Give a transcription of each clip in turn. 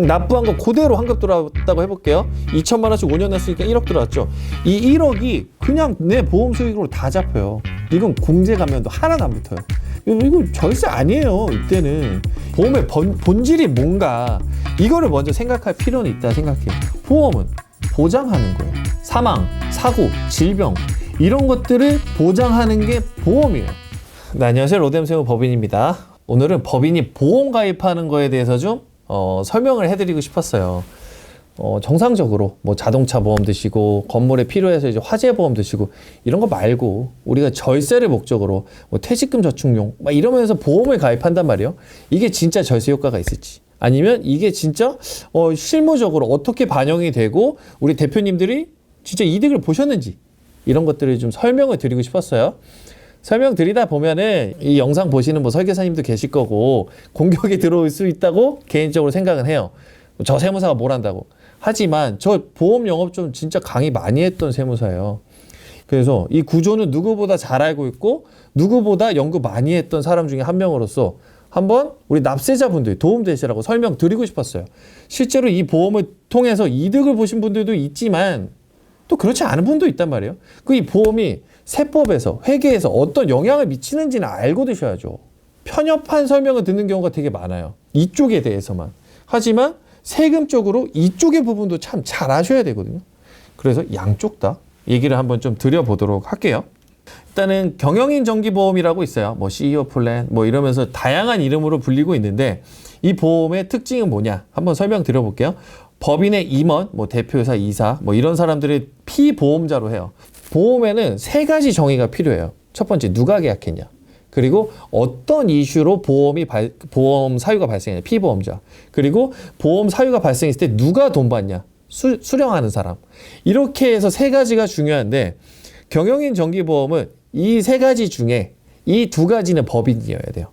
납부한 거 그대로 환급 들어왔다고 해볼게요. 2천만 원씩 5년 냈으니까 1억 들어왔죠. 이 1억이 그냥 내 보험 수익으로 다 잡혀요. 이건 공제 감면도 하나도 안 붙어요. 이거 절세 아니에요. 이때는 보험의 본, 본질이 뭔가 이거를 먼저 생각할 필요는 있다 생각해요. 보험은 보장하는 거예요. 사망, 사고, 질병 이런 것들을 보장하는 게 보험이에요. 네, 안녕하세요. 로뎀세우 법인입니다. 오늘은 법인이 보험 가입하는 거에 대해서 좀 어, 설명을 해드리고 싶었어요. 어, 정상적으로 뭐 자동차 보험 드시고 건물에 필요해서 이제 화재 보험 드시고 이런 거 말고 우리가 절세를 목적으로 뭐 퇴직금 저축용 막 이러면서 보험을 가입한단 말이에요. 이게 진짜 절세 효과가 있을지 아니면 이게 진짜 어, 실무적으로 어떻게 반영이 되고 우리 대표님들이 진짜 이득을 보셨는지 이런 것들을 좀 설명을 드리고 싶었어요. 설명드리다 보면은 이 영상 보시는 뭐 설계사님도 계실 거고 공격이 들어올 수 있다고 개인적으로 생각은 해요. 저 세무사가 뭘 한다고. 하지만 저 보험 영업 좀 진짜 강의 많이 했던 세무사예요. 그래서 이 구조는 누구보다 잘 알고 있고 누구보다 연구 많이 했던 사람 중에 한 명으로서 한번 우리 납세자분들 도움 되시라고 설명드리고 싶었어요. 실제로 이 보험을 통해서 이득을 보신 분들도 있지만 또 그렇지 않은 분도 있단 말이에요. 그 이 보험이 세법에서 회계에서 어떤 영향을 미치는지는 알고 드셔야죠. 편협한 설명을 듣는 경우가 되게 많아요. 이쪽에 대해서만. 하지만 세금 쪽으로 이쪽의 부분도 참 잘 아셔야 되거든요. 그래서 양쪽 다 얘기를 한번 좀 드려보도록 할게요. 일단은 경영인 정기보험이라고 있어요. 뭐 CEO 플랜 뭐 이러면서 다양한 이름으로 불리고 있는데 이 보험의 특징은 뭐냐? 한번 설명 드려 볼게요. 법인의 임원, 뭐 대표이사, 이사, 뭐 이런 사람들을 피보험자로 해요. 보험에는 세 가지 정의가 필요해요. 첫 번째, 누가 계약했냐. 그리고 어떤 이슈로 보험이 발, 보험 사유가 발생했냐. 피보험자. 그리고 보험 사유가 발생했을 때 누가 돈 받냐. 수, 수령하는 사람. 이렇게 해서 세 가지가 중요한데 경영인 정기보험은 이 세 가지 중에 이 두 가지는 법인이어야 돼요.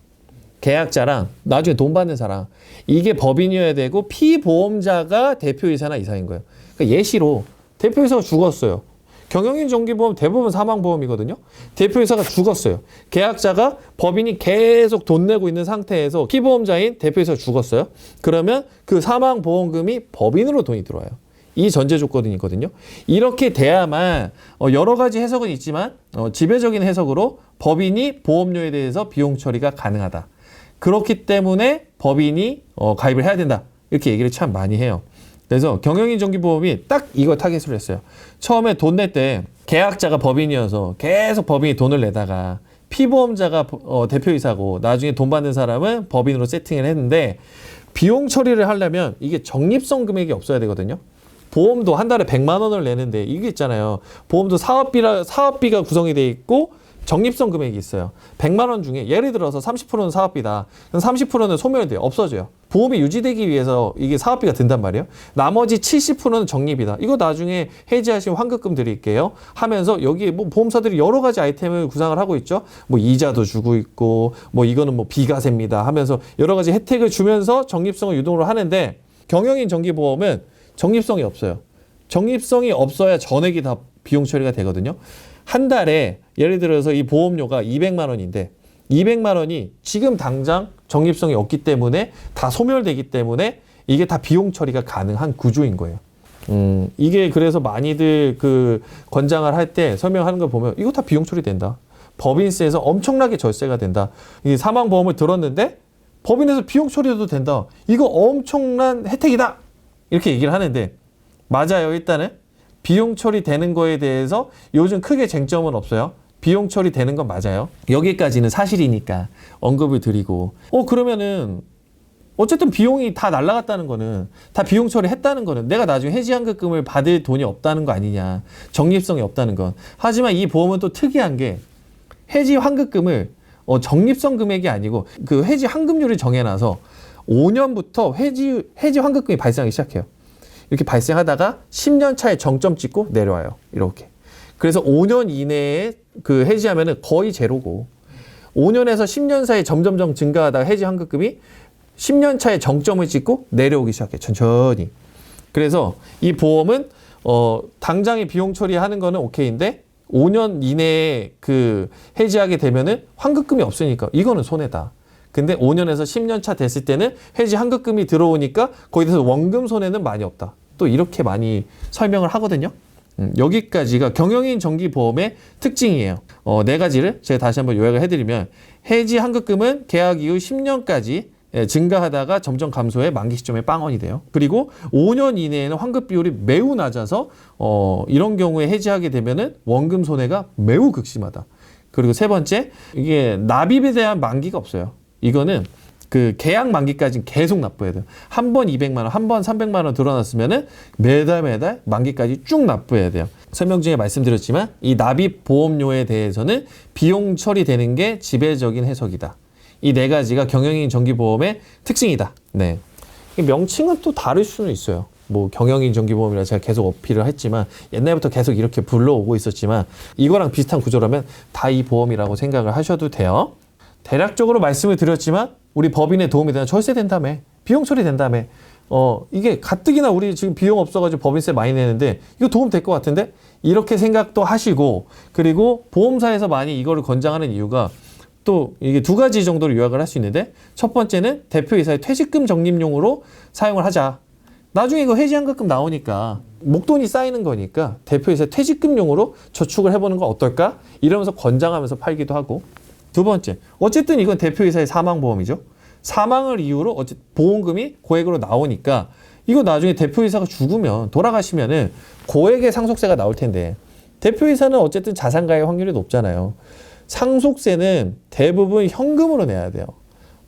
계약자랑 나중에 돈 받는 사람 이게 법인이어야 되고 피보험자가 대표이사나 이사인 거예요. 그러니까 예시로 대표이사가 죽었어요. 경영인 정기보험 대부분 사망보험이거든요. 대표이사가 죽었어요. 계약자가 법인이 계속 돈 내고 있는 상태에서 피보험자인 대표이사가 죽었어요. 그러면 그 사망보험금이 법인으로 돈이 들어와요. 이 전제 조건이거든요. 이렇게 돼야만 어, 여러 가지 해석은 있지만 어, 지배적인 해석으로 법인이 보험료에 대해서 비용 처리가 가능하다. 그렇기 때문에 법인이 어, 가입을 해야 된다. 이렇게 얘기를 참 많이 해요. 그래서 경영인 정기보험이 딱 이거 타겟으로 했어요. 처음에 돈 낼 때 계약자가 법인이어서 계속 법인이 돈을 내다가 피보험자가 어, 대표이사고 나중에 돈 받는 사람은 법인으로 세팅을 했는데 비용 처리를 하려면 이게 적립성 금액이 없어야 되거든요. 보험도 한 달에 100만 원을 내는데 이게 있잖아요. 보험도 사업비라 사업비가 구성이 돼 있고 적립성 금액이 있어요. 100만 원 중에 예를 들어서 30%는 사업비다. 그럼 30%는 소멸돼요. 없어져요. 보험이 유지되기 위해서 이게 사업비가 든단 말이에요. 나머지 70%는 적립이다. 이거 나중에 해지하신 환급금 드릴게요. 하면서 여기 뭐 보험사들이 여러 가지 아이템을 구상을 하고 있죠. 뭐 이자도 주고 있고 뭐 이거는 뭐 비과세입니다 하면서 여러 가지 혜택을 주면서 적립성을 유동을 하는데 경영인 정기보험은 적립성이 없어요. 적립성이 없어야 전액이 다 비용 처리가 되거든요. 한 달에 예를 들어서 이 보험료가 200만 원인데 200만 원이 지금 당장 적립성이 없기 때문에 다 소멸되기 때문에 이게 다 비용 처리가 가능한 구조인 거예요. 음, 이게 그래서 많이들 그 권장을 할 때 설명하는 걸 보면 이거 다 비용 처리된다. 법인세에서 엄청나게 절세가 된다. 이 사망보험을 들었는데 법인에서 비용 처리도 된다. 이거 엄청난 혜택이다. 이렇게 얘기를 하는데 맞아요. 일단은 비용 처리되는 거에 대해서 요즘 크게 쟁점은 없어요. 비용 처리되는 건 맞아요. 여기까지는 사실이니까 언급을 드리고 어 그러면은 어쨌든 비용이 다 날라갔다는 거는 다 비용 처리했다는 거는 내가 나중에 해지 환급금을 받을 돈이 없다는 거 아니냐 적립성이 없다는 건 하지만 이 보험은 또 특이한 게 해지 환급금을 어, 적립성 금액이 아니고 그 해지 환급률을 정해놔서 5년부터 해지 해지 환급금이 발생하기 시작해요. 이렇게 발생하다가 10년 차에 정점 찍고 내려와요. 이렇게. 그래서 5년 이내에 그 해지하면은 거의 제로고 5년에서 10년 사이에 점점점 증가하다가 해지 환급금이 10년 차에 정점을 찍고 내려오기 시작해 천천히. 그래서 이 보험은 어 당장의 비용 처리하는 거는 오케이인데 5년 이내에 그 해지하게 되면은 환급금이 없으니까 이거는 손해다. 근데 5년에서 10년 차 됐을 때는 해지 환급금이 들어오니까 거기에 대해서 원금 손해는 많이 없다. 또 이렇게 많이 설명을 하거든요. 음, 여기까지가 경영인 정기보험의 특징이에요. 어, 네 가지를 제가 다시 한번 요약을 해드리면 해지 환급금은 계약 이후 10년까지 예, 증가하다가 점점 감소해 만기 시점에 빵원이 돼요. 그리고 5년 이내에는 환급 비율이 매우 낮아서 어, 이런 경우에 해지하게 되면은 원금 손해가 매우 극심하다. 그리고 세 번째 이게 납입에 대한 만기가 없어요. 이거는 그 계약 만기까지 계속 납부해야 돼요. 한 번 200만 원, 한 번 300만 원 들어놨으면은 매달 매달 만기까지 쭉 납부해야 돼요. 설명 중에 말씀드렸지만 이 납입 보험료에 대해서는 비용 처리되는 게 지배적인 해석이다. 이 네 가지가 경영인 정기보험의 특징이다. 네. 이 명칭은 또 다를 수는 있어요. 뭐 경영인 정기보험이라 제가 계속 어필을 했지만 옛날부터 계속 이렇게 불러오고 있었지만 이거랑 비슷한 구조라면 다 이 보험이라고 생각을 하셔도 돼요. 대략적으로 말씀을 드렸지만 우리 법인에 도움이 되는 절세 된다며. 비용 처리 된다며. 어 이게 가뜩이나 우리 지금 비용 없어가지고 법인세 많이 내는데 이거 도움 될 것 같은데? 이렇게 생각도 하시고 그리고 보험사에서 많이 이거를 권장하는 이유가 또 이게 두 가지 정도로 요약을 할 수 있는데 첫 번째는 대표이사의 퇴직금 적립용으로 사용을 하자. 나중에 이거 해지환급금 나오니까 목돈이 쌓이는 거니까 대표이사 퇴직금용으로 저축을 해보는 건 어떨까? 이러면서 권장하면서 팔기도 하고 두 번째 어쨌든 이건 대표이사의 사망보험이죠. 사망을 이유로 어쨌 보험금이 고액으로 나오니까 이거 나중에 대표이사가 죽으면 돌아가시면은 고액의 상속세가 나올 텐데 대표이사는 어쨌든 자산가의 확률이 높잖아요. 상속세는 대부분 현금으로 내야 돼요.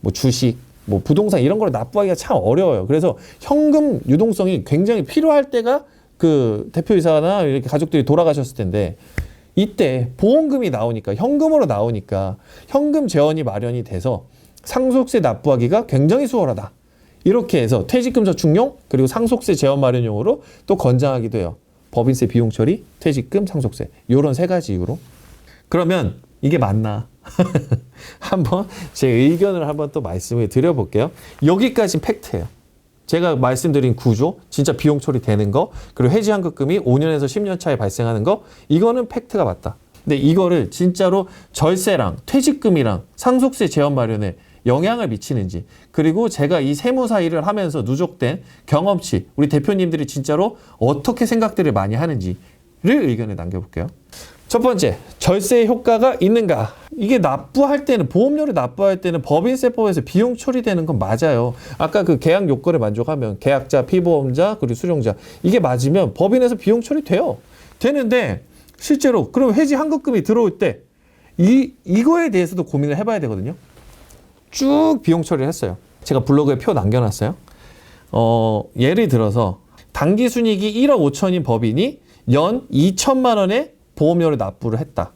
뭐 주식, 뭐 부동산 이런 걸 납부하기가 참 어려워요. 그래서 현금 유동성이 굉장히 필요할 때가 그 대표이사나 이렇게 가족들이 돌아가셨을 텐데 이때 보험금이 나오니까 현금으로 나오니까 현금 재원이 마련이 돼서 상속세 납부하기가 굉장히 수월하다. 이렇게 해서 퇴직금 저축용 그리고 상속세 재원 마련용으로 또 권장하기도 해요. 법인세 비용 처리, 퇴직금, 상속세 이런 세 가지 이유로. 그러면 이게 맞나? 한번 제 의견을 한번 또 말씀을 드려볼게요. 여기까지는 팩트예요. 제가 말씀드린 구조, 진짜 비용 처리되는 거, 그리고 해지 환급금이 5년에서 10년 차에 발생하는 거, 이거는 팩트가 맞다. 근데 이거를 진짜로 절세랑 퇴직금이랑 상속세 재원 마련에 영향을 미치는지, 그리고 제가 이 세무사 일을 하면서 누적된 경험치, 우리 대표님들이 진짜로 어떻게 생각들을 많이 하는지를 의견에 남겨볼게요. 첫 번째, 절세 효과가 있는가? 이게 납부할 때는 보험료를 납부할 때는 법인세법에서 비용 처리되는 건 맞아요. 아까 그 계약 요건을 만족하면 계약자, 피보험자, 그리고 수령자 이게 맞으면 법인에서 비용 처리돼요. 되는데 실제로 그럼 해지 환급금이 들어올 때 이 이거에 대해서도 고민을 해봐야 되거든요. 쭉 비용 처리를 했어요. 제가 블로그에 표 남겨놨어요. 어, 예를 들어서 단기 순이익이 1억 5천인 법인이 연 2천만 원의 보험료를 납부를 했다.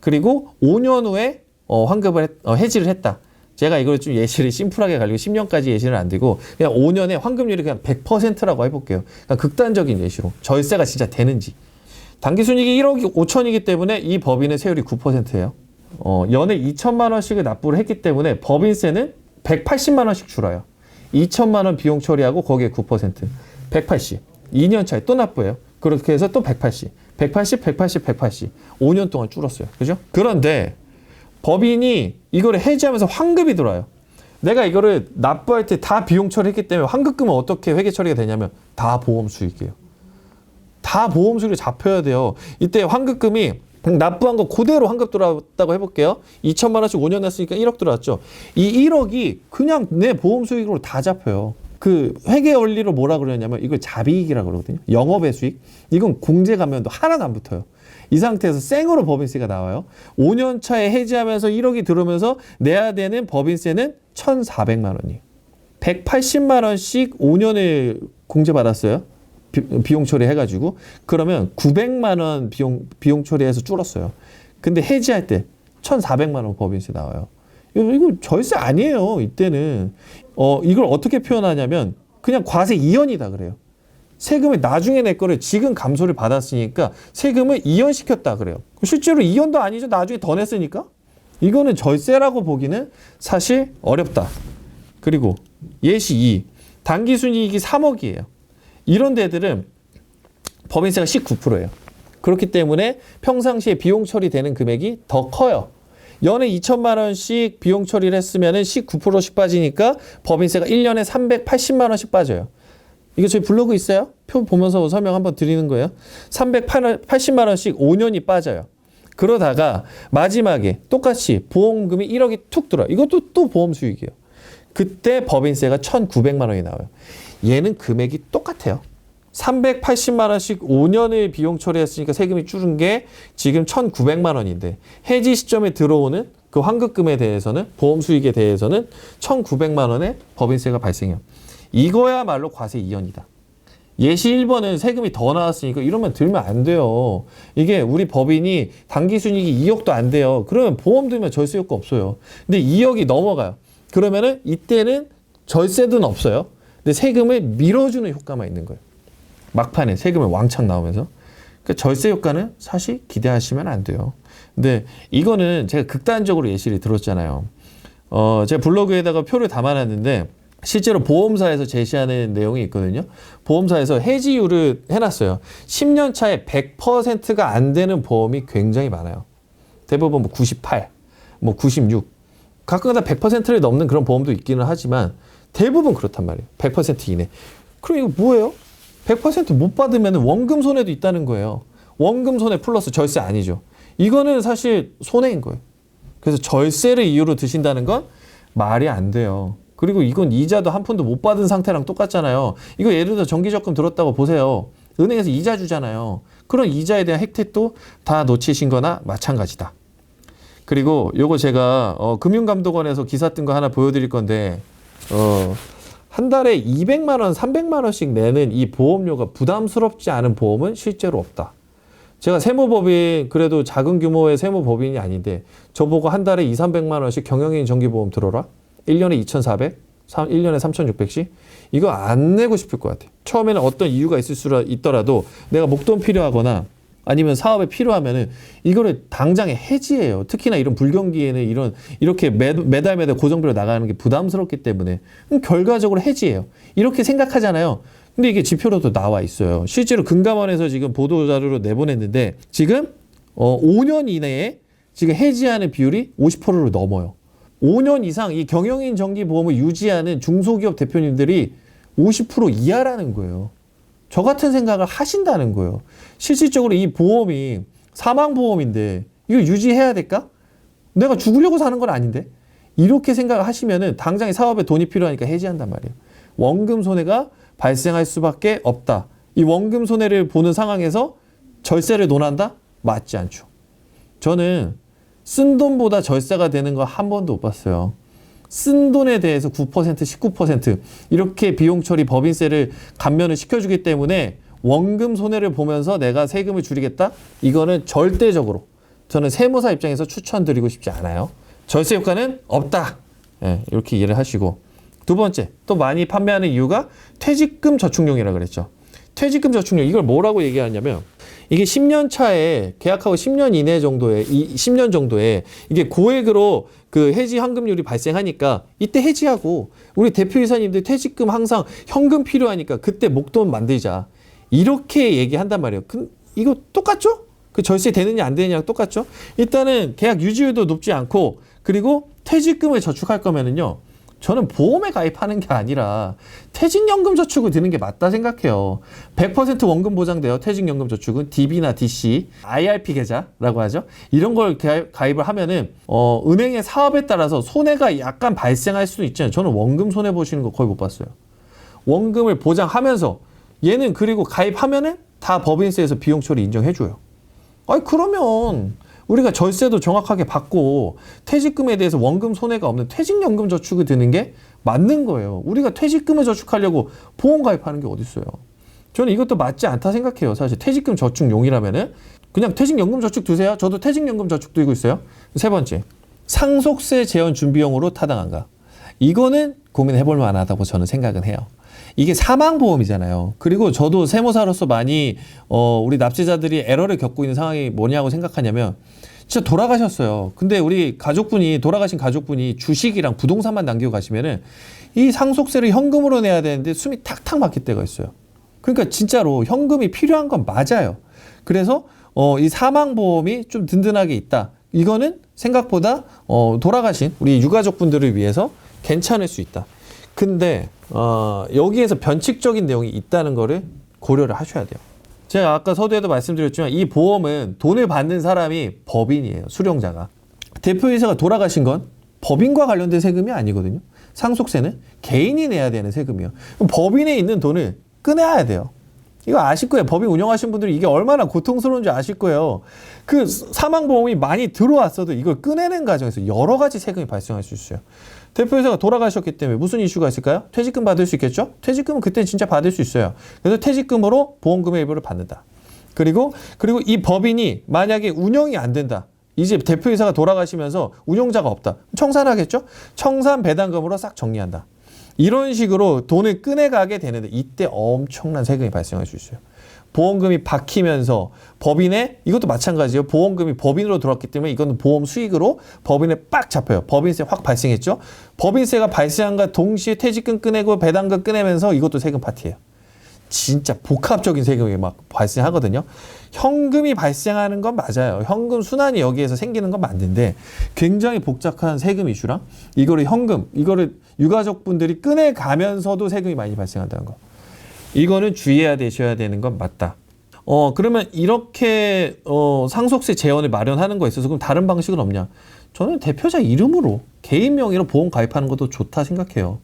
그리고 5년 후에 어, 환급을 했, 어, 해지를 했다. 제가 이걸 좀 예시를 심플하게 가지고 10년까지 예시는 안 되고 그냥 5년에 환급률이 그냥 100%라고 해볼게요. 그러니까 극단적인 예시로 절세가 진짜 되는지. 단기 순이익이 1억 5천이기 때문에 이 법인의 세율이 9%예요. 어, 연에 2천만 원씩을 납부를 했기 때문에 법인세는 180만 원씩 줄어요. 2천만 원 비용 처리하고 거기에 9%. 180. 2년 차에 또 납부해요. 그렇게 해서 또 180. 180, 180, 180. 5년 동안 줄었어요. 그죠? 그런데 법인이 이거를 해지하면서 환급이 들어와요. 내가 이거를 납부할 때 다 비용 처리했기 때문에 환급금은 어떻게 회계 처리가 되냐면 다 보험 수익이에요. 다 보험 수익이 잡혀야 돼요. 이때 환급금이 납부한 거 그대로 환급 들어왔다고 해볼게요. 2천만 원씩 5년 냈으니까 1억 들어왔죠. 이 1억이 그냥 내 보험 수익으로 다 잡혀요. 그 회계 원리로 뭐라 그러냐면 이걸 자비익이라고 그러거든요. 영업의 수익. 이건 공제 가면도 하나도 안 붙어요. 이 상태에서 생으로 법인세가 나와요. 5년 차에 해지하면서 1억이 들어오면서 내야 되는 법인세는 1,400만 원이에요. 180만 원씩 5년을 공제받았어요. 비, 용 처리해가지고 그러면 900만 원 비용 비용 처리해서 줄었어요. 근데 해지할 때 1,400만 원 법인세 나와요. 이거 절세 아니에요. 이때는 어 이걸 어떻게 표현하냐면 그냥 과세 이연이다 그래요. 세금을 나중에 낼 거를 지금 감소를 받았으니까 세금을 이연시켰다 그래요. 실제로 이연도 아니죠. 나중에 더 냈으니까. 이거는 절세라고 보기는 사실 어렵다. 그리고 예시 2. 단기 순이익이 3억이에요. 이런 데들은 법인세가 19%예요. 그렇기 때문에 평상시에 비용 처리되는 금액이 더 커요. 연에 2천만 원씩 비용 처리를 했으면은 19%씩 빠지니까 법인세가 1년에 380만 원씩 빠져요. 이거 저희 블로그 있어요? 표 보면서 설명 한번 드리는 거예요. 380만 원씩 5년이 빠져요. 그러다가 마지막에 똑같이 보험금이 1억이 툭 들어요. 이것도 또 보험 수익이에요. 그때 법인세가 1,900만 원이 나와요. 얘는 금액이 똑같아요. 380만 원씩 5년을 비용 처리했으니까 세금이 줄은 게 지금 1,900만 원인데 해지 시점에 들어오는 그 환급금에 대해서는 보험 수익에 대해서는 1,900만 원의 법인세가 발생해요. 이거야말로 과세 이연이다. 예시 1번은 세금이 더 나왔으니까 이러면 들면 안 돼요. 이게 우리 법인이 단기 순이익이 2억도 안 돼요. 그러면 보험 들면 절세 효과 없어요. 근데 2억이 넘어가요. 그러면은 이때는 절세는 없어요. 근데 세금을 밀어주는 효과만 있는 거예요. 막판에 세금을 왕창 나오면서. 그 절세 효과는 사실 기대하시면 안 돼요. 근데 이거는 제가 극단적으로 예시를 들었잖아요. 어, 제가 블로그에다가 표를 담아놨는데 실제로 보험사에서 제시하는 내용이 있거든요. 보험사에서 해지율을 해놨어요. 10년 차에 100%가 안 되는 보험이 굉장히 많아요. 대부분 뭐 98, 뭐 96. 가끔가다 100%를 넘는 그런 보험도 있기는 하지만 대부분 그렇단 말이에요. 100% 이내. 그럼 이거 뭐예요? 100%못 받으면 원금 손해도 있다는 거예요. 원금 손해 플러스 절세 아니죠. 이거는 사실 손해인 거예요. 그래서 절세를 이유로 드신다는 건 말이 안 돼요. 그리고 이건 이자도 한 푼도 못 받은 상태랑 똑같잖아요. 이거 예를 들어 정기적금 들었다고 보세요. 은행에서 이자 주잖아요. 그런 이자에 대한 혜택도 다 놓치신 거나 마찬가지다. 그리고 요거 제가 어, 금융감독원에서 기사 뜬 거 하나 보여드릴 건데 어, 한 달에 200만 원, 300만 원씩 내는 이 보험료가 부담스럽지 않은 보험은 실제로 없다. 제가 세무법인 그래도 작은 규모의 세무법인이 아닌데 저보고 한 달에 2, 300만 원씩 경영인 정기보험 들어라. 1년에 2,400, 3, 1년에 3,600씩 이거 안 내고 싶을 것 같아요. 처음에는 어떤 이유가 있을 수 있더라도 내가 목돈 필요하거나 아니면 사업에 필요하면은 이거를 당장에 해지해요. 특히나 이런 불경기에는 이런 이렇게 매, 매달 매달 고정비로 나가는 게 부담스럽기 때문에 결과적으로 해지해요. 이렇게 생각하잖아요. 근데 이게 지표로도 나와 있어요. 실제로 금감원에서 지금 보도 자료로 내보냈는데 지금 어 5년 이내에 지금 해지하는 비율이 50%를 넘어요. 5년 이상 이 경영인 정기 보험을 유지하는 중소기업 대표님들이 50% 이하라는 거예요. 저 같은 생각을 하신다는 거예요. 실질적으로 이 보험이 사망보험인데 이거 유지해야 될까? 내가 죽으려고 사는 건 아닌데? 이렇게 생각을 하시면은 당장에 사업에 돈이 필요하니까 해지한단 말이에요. 원금 손해가 발생할 수밖에 없다. 이 원금 손해를 보는 상황에서 절세를 논한다? 맞지 않죠. 저는 쓴 돈보다 절세가 되는 거 한 번도 못 봤어요. 쓴 돈에 대해서 9%, 19% 이렇게 비용 처리 법인세를 감면을 시켜주기 때문에 원금 손해를 보면서 내가 세금을 줄이겠다? 이거는 절대적으로 저는 세무사 입장에서 추천드리고 싶지 않아요. 절세 효과는 없다. 예, 이렇게 이해를 하시고 두 번째 또 많이 판매하는 이유가 퇴직금 저축용이라 그랬죠. 퇴직금 저축용 이걸 뭐라고 얘기하냐면 이게 10년 차에 계약하고 10년 이내 정도에 이 10년 정도에 이게 고액으로 그 해지 환급률이 발생하니까 이때 해지하고 우리 대표이사님들 퇴직금 항상 현금 필요하니까 그때 목돈 만들자 이렇게 얘기한단 말이에요. 그, 이거 똑같죠? 그 절세 되느냐 안 되느냐 똑같죠? 일단은 계약 유지율도 높지 않고 그리고 퇴직금을 저축할 거면은요. 저는 보험에 가입하는 게 아니라 퇴직연금 저축을 드는 게 맞다 생각해요. 100% 원금 보장돼요. 퇴직연금 저축은 DB나 DC, IRP 계좌라고 하죠. 이런 걸 가입을 하면은 어, 은행의 사업에 따라서 손해가 약간 발생할 수도 있잖아요. 저는 원금 손해 보시는 거 거의 못 봤어요. 원금을 보장하면서 얘는 그리고 가입하면은 다 법인세에서 비용 처리 인정해줘요. 아니 그러면 우리가 절세도 정확하게 받고 퇴직금에 대해서 원금 손해가 없는 퇴직연금 저축이 드는 게 맞는 거예요. 우리가 퇴직금을 저축하려고 보험 가입하는 게 어딨어요. 저는 이것도 맞지 않다 생각해요. 사실 퇴직금 저축용이라면은 그냥 퇴직연금 저축 두세요. 저도 퇴직연금 저축 들고 있어요. 세 번째, 상속세 재원 준비용으로 타당한가? 이거는 고민해볼 만하다고 저는 생각은 해요. 이게 사망보험이잖아요. 그리고 저도 세무사로서 많이 어, 우리 납세자들이 에러를 겪고 있는 상황이 뭐냐고 생각하냐면 진짜 돌아가셨어요. 근데 우리 가족분이 돌아가신 가족분이 주식이랑 부동산만 남기고 가시면은 이 상속세를 현금으로 내야 되는데 숨이 탁탁 막힐 때가 있어요. 그러니까 진짜로 현금이 필요한 건 맞아요. 그래서 어, 이 사망보험이 좀 든든하게 있다. 이거는 생각보다 어, 돌아가신 우리 유가족분들을 위해서 괜찮을 수 있다. 근데 어, 여기에서 변칙적인 내용이 있다는 거를 고려를 하셔야 돼요. 제가 아까 서두에도 말씀드렸지만 이 보험은 돈을 받는 사람이 법인이에요. 수령자가. 대표이사가 돌아가신 건 법인과 관련된 세금이 아니거든요. 상속세는 개인이 내야 되는 세금이에요. 법인에 있는 돈을 꺼내야 돼요. 이거 아실 거예요. 법인 운영하신 분들이 이게 얼마나 고통스러운지 아실 거예요. 그 사망보험이 많이 들어왔어도 이걸 꺼내는 과정에서 여러 가지 세금이 발생할 수 있어요. 대표이사가 돌아가셨기 때문에 무슨 이슈가 있을까요? 퇴직금 받을 수 있겠죠? 퇴직금은 그때 진짜 받을 수 있어요. 그래서 퇴직금으로 보험금의 일부를 받는다. 그리고 그리고 이 법인이 만약에 운영이 안 된다. 이제 대표이사가 돌아가시면서 운용자가 없다. 청산하겠죠? 청산 배당금으로 싹 정리한다. 이런 식으로 돈을 꺼내가게 되는데 이때 엄청난 세금이 발생할 수 있어요. 보험금이 박히면서 법인에 이것도 마찬가지예요. 보험금이 법인으로 들어왔기 때문에 이거는 보험 수익으로 법인에 빡 잡혀요. 법인세 확 발생했죠. 법인세가 발생한과 동시에 퇴직금 꺼내고 배당금 꺼내면서 이것도 세금 파티예요. 진짜 복합적인 세금이 막 발생하거든요. 현금이 발생하는 건 맞아요. 현금 순환이 여기에서 생기는 건 맞는데 굉장히 복잡한 세금 이슈랑 이거를 현금, 이거를 유가족분들이 꺼내가면서도 세금이 많이 발생한다는 거. 이거는 주의해야 되셔야 되는 건 맞다. 어, 그러면 이렇게 어, 상속세 재원을 마련하는 거에 있어서 그럼 다른 방식은 없냐? 저는 대표자 이름으로 개인 명의로 보험 가입하는 것도 좋다 생각해요.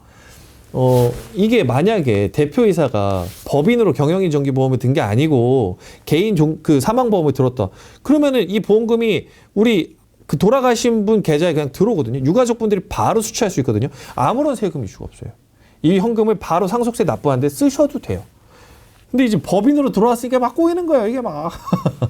어, 이게 만약에 대표이사가 법인으로 경영인 정기보험을 든 게 아니고 개인 종, 그 사망보험을 들었다. 그러면은 이 보험금이 우리 그 돌아가신 분 계좌에 그냥 들어오거든요. 유가족분들이 바로 수취할 수 있거든요. 아무런 세금 이슈가 없어요. 이 현금을 바로 상속세 납부하는데 쓰셔도 돼요. 근데 이제 법인으로 들어왔으니까 막 꼬이는 거예요. 이게 막.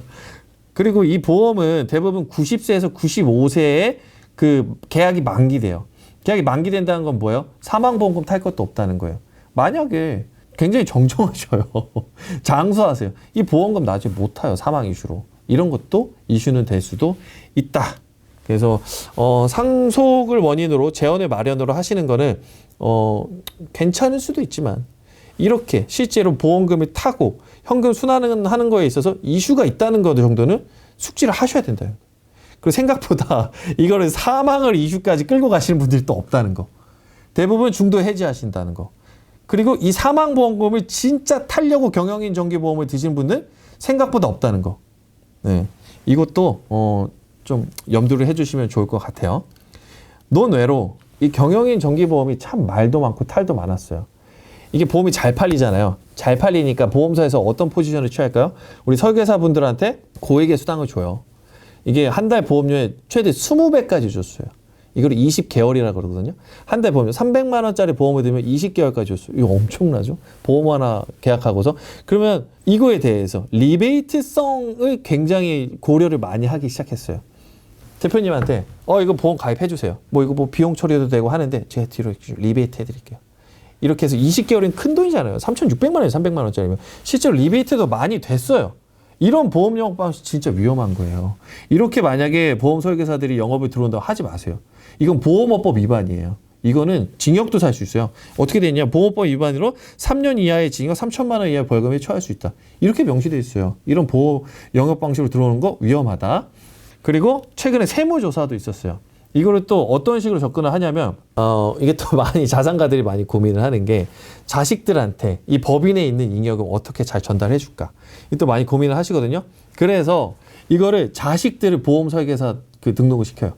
그리고 이 보험은 대부분 90세에서 95세에 그 계약이 만기돼요. 계약이 만기된다는 건 뭐예요? 사망보험금 탈 것도 없다는 거예요. 만약에 굉장히 정정하셔요. 장수하세요. 이 보험금 나중에 못 타요. 사망 이슈로. 이런 것도 이슈는 될 수도 있다. 그래서 어, 상속을 원인으로 재원을 마련으로 하시는 거는 어, 괜찮을 수도 있지만 이렇게 실제로 보험금을 타고 현금 순환하는 하는 거에 있어서 이슈가 있다는 것 정도는 숙지를 하셔야 된다. 그리고 생각보다 이거를 사망을 이슈까지 끌고 가시는 분들이 또 없다는 거. 대부분 중도 해지하신다는 거. 그리고 이 사망보험금을 진짜 타려고 경영인 정기보험을 드시는 분은 생각보다 없다는 거. 네. 이것도, 어, 좀 염두를 해주시면 좋을 것 같아요. 논외로 이 경영인 정기보험이 참 말도 많고 탈도 많았어요. 이게 보험이 잘 팔리잖아요. 잘 팔리니까 보험사에서 어떤 포지션을 취할까요? 우리 설계사분들한테 고액의 수당을 줘요. 이게 한 달 보험료에 최대 20배까지 줬어요. 이걸 20개월이라 그러거든요. 한 달 보험료 300만 원짜리 보험을 들면 20개월까지 줬어요. 이거 엄청나죠? 보험 하나 계약하고서 그러면 이거에 대해서 리베이트성을 굉장히 고려를 많이 하기 시작했어요. 대표님한테 어 이거 보험 가입해 주세요. 뭐 이거 뭐 비용 처리도 되고 하는데 제가 뒤로 리베이트 해 드릴게요. 이렇게 해서 20개월이면 큰 돈이잖아요. 3,600만 원에 300만 원짜리면 실제로 리베이트도 많이 됐어요. 이런 보험 영업 방식 진짜 위험한 거예요. 이렇게 만약에 보험 설계사들이 영업을 들어온다고 하지 마세요. 이건 보험업법 위반이에요. 이거는 징역도 살 수 있어요. 어떻게 되냐? 보험법 위반으로 3년 이하의 징역 3천만 원 이하 벌금에 처할 수 있다. 이렇게 명시돼 있어요. 이런 보험 영업 방식으로 들어오는 거 위험하다. 그리고 최근에 세무조사도 있었어요. 이거를 또 어떤 식으로 접근을 하냐면 어 이게 또 많이 자산가들이 많이 고민을 하는 게 자식들한테 이 법인에 있는 잉여금 어떻게 잘 전달해 줄까? 또 많이 고민을 하시거든요. 그래서 이거를 자식들을 보험 설계사 그 등록을 시켜요.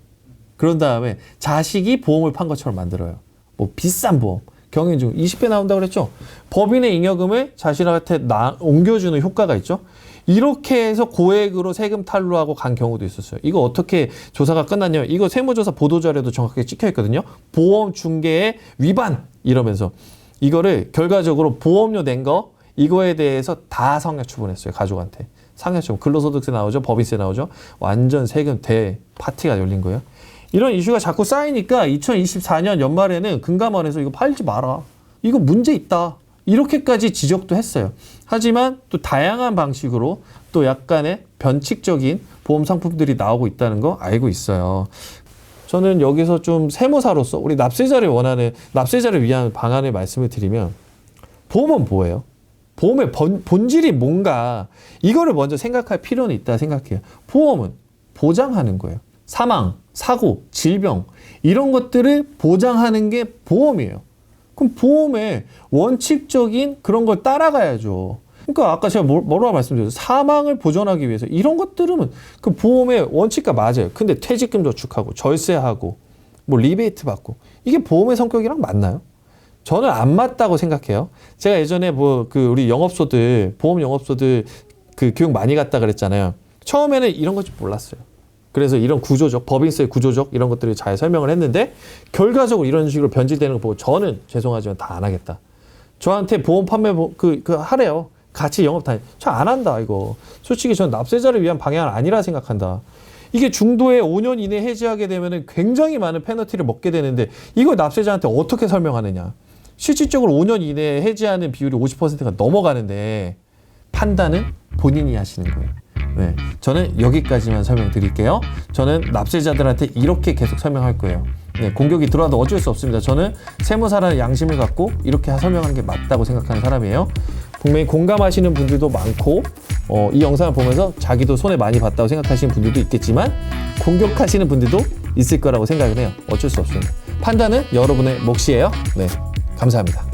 그런 다음에 자식이 보험을 판 것처럼 만들어요. 뭐 비싼 보험. 경영 중 20배 나온다 그랬죠? 법인의 잉여금을 자신한테 나, 옮겨주는 효과가 있죠 이렇게 해서 고액으로 세금 탈루하고 간 경우도 있었어요. 이거 어떻게 조사가 끝났냐면 이거 세무조사 보도자료도 정확하게 찍혀 있거든요. 보험 중개의 위반 이러면서 이거를 결과적으로 보험료 낸 거 이거에 대해서 다 상해 처분했어요. 가족한테. 상해 처분. 근로소득세 나오죠. 법인세 나오죠. 완전 세금 대 파티가 열린 거예요. 이런 이슈가 자꾸 쌓이니까 2024년 연말에는 금감원에서 이거 팔지 마라. 이거 문제 있다. 이렇게까지 지적도 했어요. 하지만 또 다양한 방식으로 또 약간의 변칙적인 보험 상품들이 나오고 있다는 거 알고 있어요. 저는 여기서 좀 세무사로서 우리 납세자를 원하는 납세자를 위한 방안을 말씀을 드리면 보험은 뭐예요? 보험의 본, 본질이 뭔가 이거를 먼저 생각할 필요는 있다 생각해요. 보험은 보장하는 거예요. 사망, 사고, 질병 이런 것들을 보장하는 게 보험이에요. 그럼 보험의 원칙적인 그런 걸 따라가야죠. 그러니까 아까 제가 뭐- 뭐라고 말씀드렸죠? 사망을 보전하기 위해서 이런 것들은 그 보험의 원칙과 맞아요. 근데 퇴직금 저축하고 절세하고 뭐 리베이트 받고 이게 보험의 성격이랑 맞나요? 저는 안 맞다고 생각해요. 제가 예전에 뭐 그 우리 영업소들 보험 영업소들 그 교육 많이 갔다 그랬잖아요. 처음에는 이런 것 좀 몰랐어요. 그래서 이런 구조적 법인세 구조적 이런 것들을 잘 설명을 했는데 결과적으로 이런 식으로 변질되는 거 보고 저는 죄송하지만 다 안 하겠다. 저한테 보험 판매 보- 그, 그 하래요. 같이 영업 다니. 저안 한다 이거. 솔직히 전 납세자를 위한 방향은 아니라 생각한다. 이게 중도에 5년 이내 해지하게 되면은 굉장히 많은 페널티를 먹게 되는데 이걸 납세자한테 어떻게 설명하느냐. 실질적으로 5년 이내에 해지하는 비율이 50%가 넘어가는데 판단은 본인이 하시는 거예요. 네. 저는 여기까지만 설명드릴게요. 저는 납세자들한테 이렇게 계속 설명할 거예요. 네, 공격이 들어와도 어쩔 수 없습니다. 저는 세무사라는 양심을 갖고 이렇게 설명하는 게 맞다고 생각하는 사람이에요. 분명히 공감하시는 분들도 많고, 어, 이 영상을 보면서 자기도 손해 많이 봤다고 생각하시는 분들도 있겠지만, 공격하시는 분들도 있을 거라고 생각을 해요. 어쩔 수 없습니다. 판단은 여러분의 몫이에요. 네. 감사합니다.